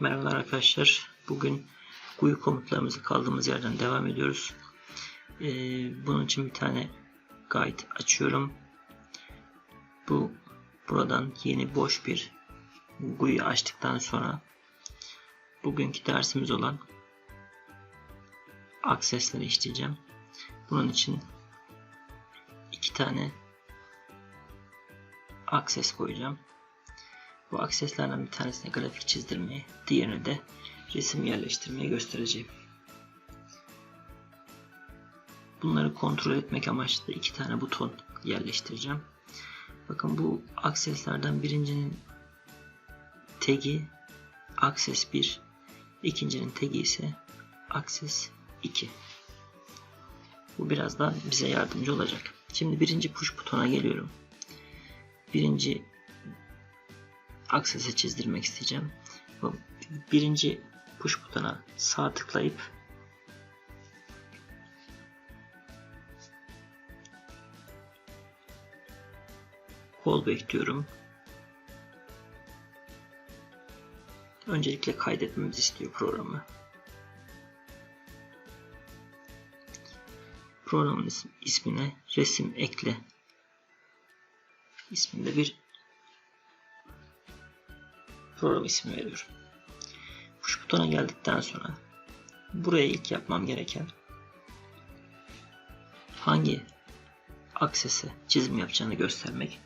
Merhabalar arkadaşlar. Bugün GUI komutlarımızı kaldığımız yerden devam ediyoruz. Ee, bunun için bir tane guide açıyorum. Bu buradan yeni boş bir GUI açtıktan sonra bugünkü dersimiz olan access'leri işleyeceğim. Bunun için iki tane access koyacağım. Bu akseslerden bir tanesine grafik çizdirmeyi, diğerini de resim yerleştirmeyi göstereceğim. Bunları kontrol etmek amaçlı iki tane buton yerleştireceğim. Bakın bu akseslerden birincinin tagi access 1, ikincinin tagi ise access 2. Bu birazdan bize yardımcı olacak. Şimdi birinci push butona geliyorum. Birinci aksese çizdirmek isteyeceğim. Birinci push butona sağ tıklayıp callback diyorum. Öncelikle kaydetmemizi istiyor programı. Programın ismine resim ekle isminde bir program ismi veriyorum. Push butona geldikten sonra buraya ilk yapmam gereken hangi aksese çizim yapacağını göstermek.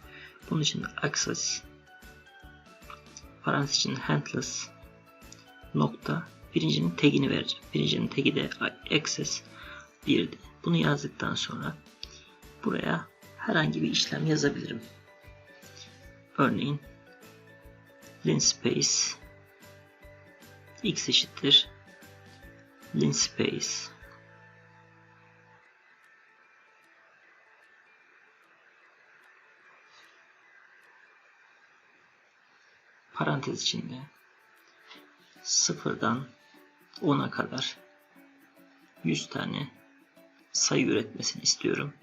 Bunun için access parantez için handless nokta birincinin tagini vereceğim. Birincinin tagi de access 1'di. Bunu yazdıktan sonra buraya herhangi bir işlem yazabilirim. Örneğin linspace x eşittir linspace parantez içinde sıfırdan 10'a kadar 100 tane sayı üretmesini istiyorum.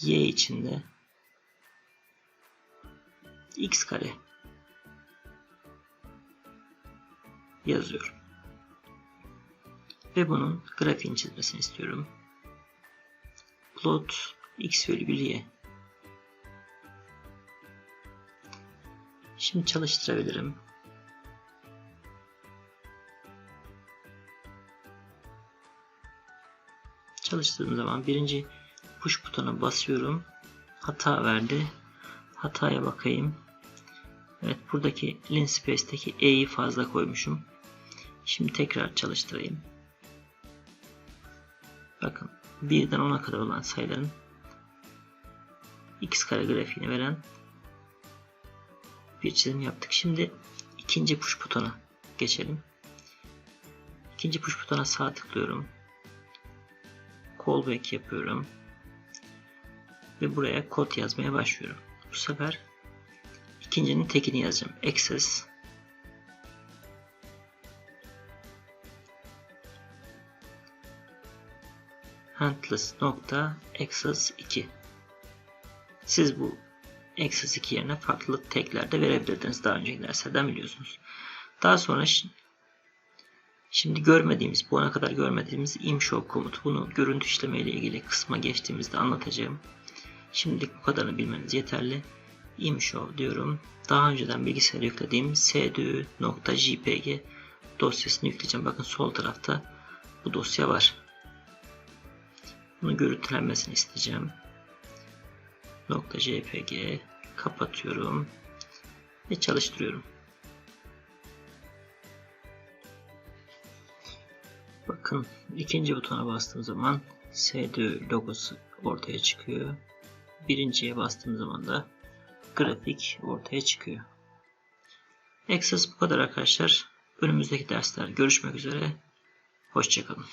Y içinde x kare yazıyorum. Ve bunun grafiğini çizmesini istiyorum. Plot x virgül y. Şimdi çalıştırabilirim. Çalıştırdığım zaman birinci push butona basıyorum. Hata verdi. Hataya bakayım. Evet buradaki linspace'deki e'yi fazla koymuşum. Şimdi tekrar çalıştırayım. Bakın 1'den 10'a kadar olan sayıların x kare grafiğini veren bir çizim yaptık. Şimdi ikinci push butona geçelim. İkinci push butona sağ tıklıyorum. Callback yapıyorum. Ve buraya kod yazmaya başlıyorum. Bu sefer ikincinin tekini yazacağım. Access handless nokta access 2 siz bu access 2 yerine farklı tagler de verebilirdiniz daha önceki derslerden biliyorsunuz. Daha sonra şimdi görmediğimiz bu ana kadar görmediğimiz imshow komut bunu görüntü işleme ile ilgili kısma geçtiğimizde anlatacağım. Şimdilik bu kadarını bilmeniz yeterli imshow diyorum. Daha önceden bilgisayara yüklediğim sdu.jpg dosyasını yükleyeceğim. Bakın sol tarafta bu dosya var. Bunu görüntülenmesini isteyeceğim. .jpg kapatıyorum ve çalıştırıyorum. Bakın ikinci butona bastığım zaman SDÖ logosu ortaya çıkıyor. Birinciye bastığım zaman da grafik ortaya çıkıyor. Access bu kadar arkadaşlar. Önümüzdeki dersler görüşmek üzere. Hoşçakalın.